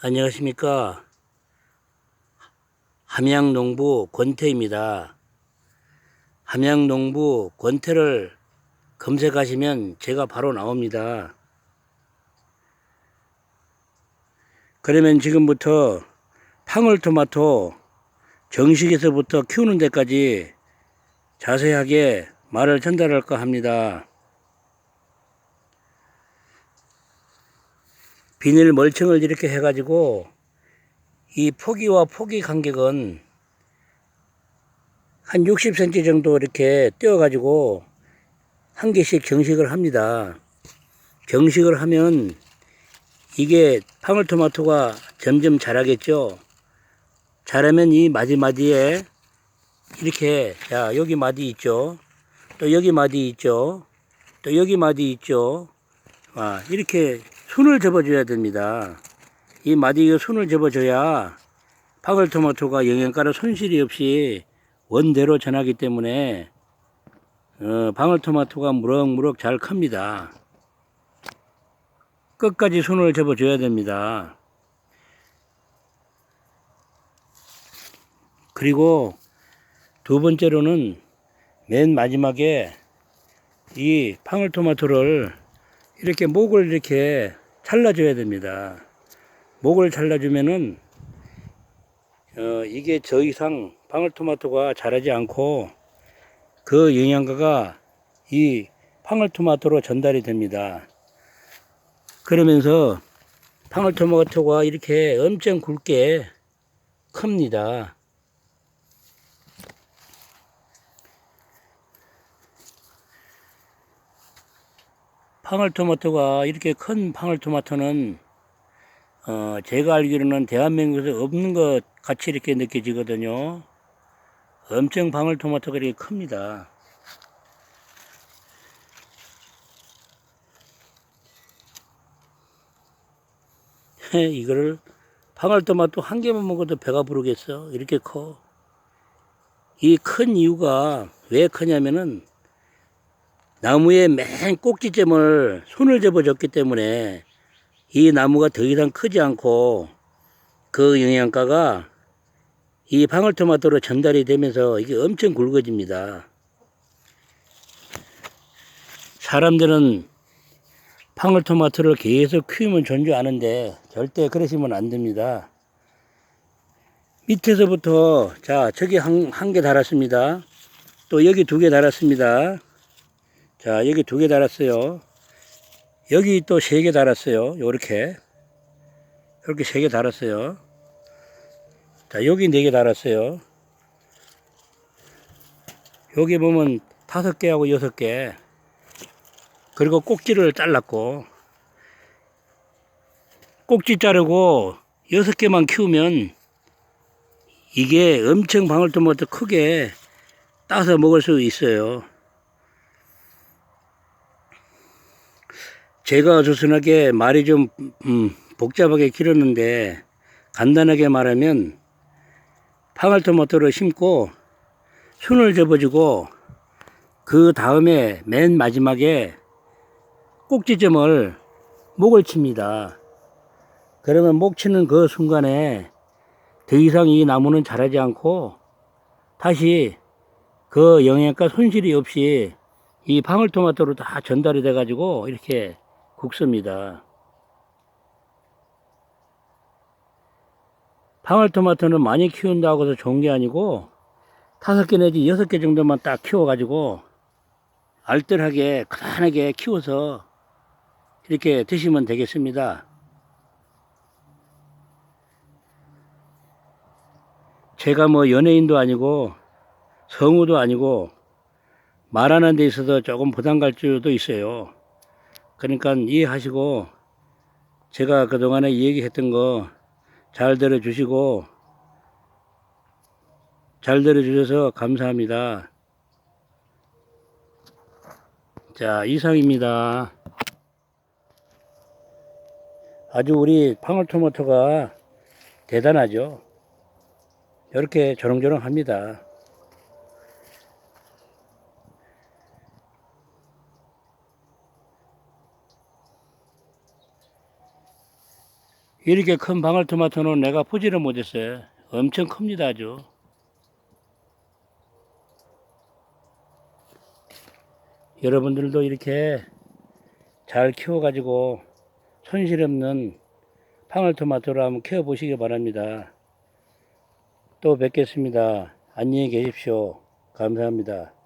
안녕하십니까. 함양농부 권태입니다. 함양농부 권태를 검색하시면 제가 바로 나옵니다. 그러면 지금부터 팡울토마토 정식에서부터 키우는 데까지 자세하게 말을 전달할까 합니다. 비닐 멀칭을 이렇게 해가지고 이 포기와 포기 간격은 한 60cm 정도 이렇게 띄어가지고 한 개씩 경식을 합니다. 경식을 하면 이게 방울토마토가 점점 자라겠죠. 자라면 이 마디마디에 이렇게 자 여기 마디 있죠. 또 여기 마디 있죠. 또 여기 마디 있죠. 아 이렇게 손을 접어줘야 됩니다. 이 마디에 손을 접어줘야 방울토마토가 영양가를 손실이 없이 원대로 전하기 때문에 어, 방울토마토가 무럭무럭 잘 큽니다. 끝까지 손을 접어줘야 됩니다. 그리고 두 번째로는 맨 마지막에 이 방울토마토를 이렇게 목을 이렇게 잘라줘야 됩니다. 목을 잘라주면은 어, 이게 더 이상 방울토마토가 자라지 않고 그 영양가가 이 방울토마토로 전달이 됩니다. 그러면서 방울토마토가 이렇게 엄청 굵게 큽니다. 방울토마토가 이렇게 큰 방울토마토는 어, 제가 알기로는 대한민국에서 없는 것 같이 이렇게 느껴지거든요. 엄청 방울토마토가 이렇게 큽니다. 이거를 방울토마토 한 개만 먹어도 배가 부르겠어. 이렇게 커. 이 큰 이유가 왜 크냐면은 나무의 맨 꼭지점을 손을 접어줬기 때문에 이 나무가 더 이상 크지 않고 그 영양가가 이 방울토마토로 전달이 되면서 이게 엄청 굵어집니다. 사람들은 방울토마토를 계속 키우면 존재 아는데 절대 그러시면 안 됩니다. 밑에서부터 자 저기 한한개 달았습니다. 또 여기 두 개 달았습니다. 자 여기 두 개 달았어요. 여기 또 세 개 달았어요. 요렇게 이렇게 세 개 달았어요. 자 여기 네 개 달았어요. 여기 보면 다섯 개하고 여섯 개 그리고 꼭지를 잘랐고 꼭지 자르고 여섯 개만 키우면 이게 엄청 방울토마토 크게 따서 먹을 수 있어요. 제가 조선하게 말이 좀 음, 복잡하게 길었는데 간단하게 말하면 방울토마토를 심고 순을 접어주고 그 다음에 맨 마지막에 꼭지점을 목을 칩니다. 그러면 목 치는 그 순간에 더 이상 이 나무는 자라지 않고 다시 그 영양가 손실이 없이 이 방울토마토로 다 전달이 돼 가지고 이렇게 국습니다. 방울토마토는 많이 키운다고 해서 좋은 게 아니고 다섯 개 내지 여섯 개 정도만 딱 키워 가지고 알뜰하게 간단하게 키워서 이렇게 드시면 되겠습니다. 제가 뭐 연예인도 아니고 성우도 아니고 말하는 데 있어서 조금 부담 갈 줄도 있어요. 그러니까 이해하시고 제가 그동안에 얘기했던 거 잘 들어주시고 잘 들어주셔서 감사합니다. 자, 이상입니다. 아주 우리 방울토마토가 대단하죠. 이렇게 조롱조롱 합니다. 이렇게 큰 방울토마토는 내가 보지를 못했어요. 엄청 큽니다, 아주. 여러분들도 이렇게 잘 키워가지고 손실 없는 방울토마토를 한번 키워보시기 바랍니다. 또 뵙겠습니다. 안녕히 계십시오. 감사합니다.